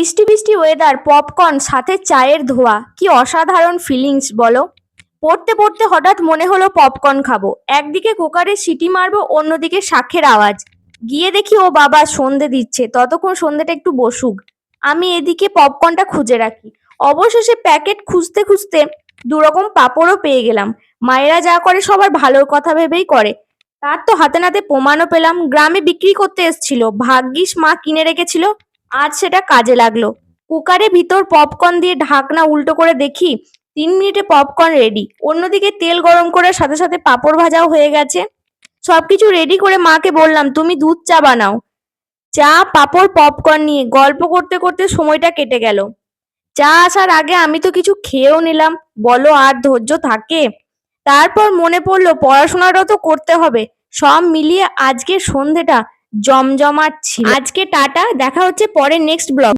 বৃষ্টি বৃষ্টি weather popcorn সাথে চায়ের ধোয়া, কি অসাধারণ ফিলিংস বলো? পড়তে পড়তে হঠাৎ মনে হলো পপকর্ন খাব। একদিকে কুকারে সিটি মারবো, অন্যদিকে শাঁখের আওয়াজ। গিয়ে দেখি ও বাবা সন্ধে দিচ্ছে, ততক্ষণ সন্ধেটা একটু বসুক। আমি এদিকে পপকর্নটা খুঁজে রাখি। অবশেষে প্যাকেট খুঁজতে খুঁজতে দুরকম পাঁপড়ও পেয়ে গেলাম। মায়েরা যা করে সবার ভালোর কথা ভেবেই করে। তার তো হাতে নাতে প্রমাণও পেলাম। গ্রামে বিক্রি করতে এসছিল। ভাগ্যিস মা কিনে রেখেছিল। আজ সেটা কাজে লাগল। কুকারে ভিতর পপকর্ন দিয়ে ঢাকনা উল্টো করে দেখি তিন মিনিটে পপকর্ন রেডি অন্যদিকে তেল গরম করে সাথে সাথে পাঁপড় ভাজাও হয়ে গেছে। সবকিছু রেডি করে মাকে বললাম, তুমি দুধ চা বানাও। চা, পাঁপড় পপকর্ন নিয়ে গল্প করতে করতে সময়টা কেটে গেল। চা আসার আগে আমি তো কিছু খেয়েও নিলাম। বলো, আর ধৈর্য থাকে? তারপর মনে পড়ল পড়াশোনাটাও তো করতে হবে। সব মিলিয়ে আজকের সন্ধেটা জমজমাট ছিল। আজকে টাটা দেখা হচ্ছে পরে নেক্সট ব্লগ